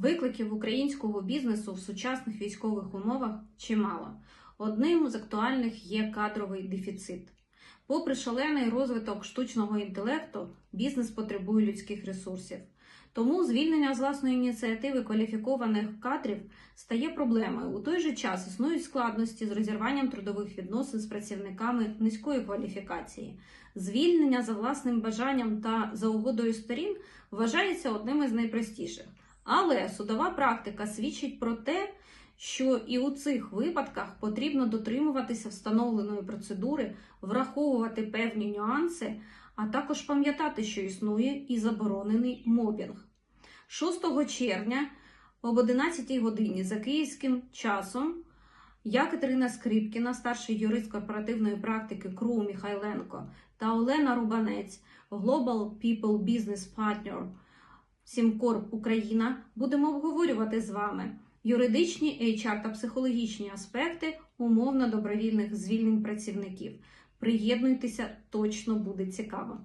Викликів українського бізнесу в сучасних військових умовах чимало. Одним з актуальних є кадровий дефіцит. Попри шалений розвиток штучного інтелекту, бізнес потребує людських ресурсів. Тому звільнення з власної ініціативи кваліфікованих кадрів стає проблемою. У той же час існують складності з розірванням трудових відносин з працівниками низької кваліфікації. Звільнення за власним бажанням та за угодою сторін вважається одним із найпростіших. Але судова практика свідчить про те, що і у цих випадках потрібно дотримуватися встановленої процедури, враховувати певні нюанси, а також пам'ятати, що існує і заборонений мобінг. 6 червня об 11 годині за київським часом я, Катерина Скрипкіна, старший юрист корпоративної практики КРУ Михайленко та Олена Рубанець, Global People Business Partner Сімкорп Україна, будемо обговорювати з вами юридичні, HR та психологічні аспекти умовно добровільних звільнень працівників. Приєднуйтеся, точно буде цікаво.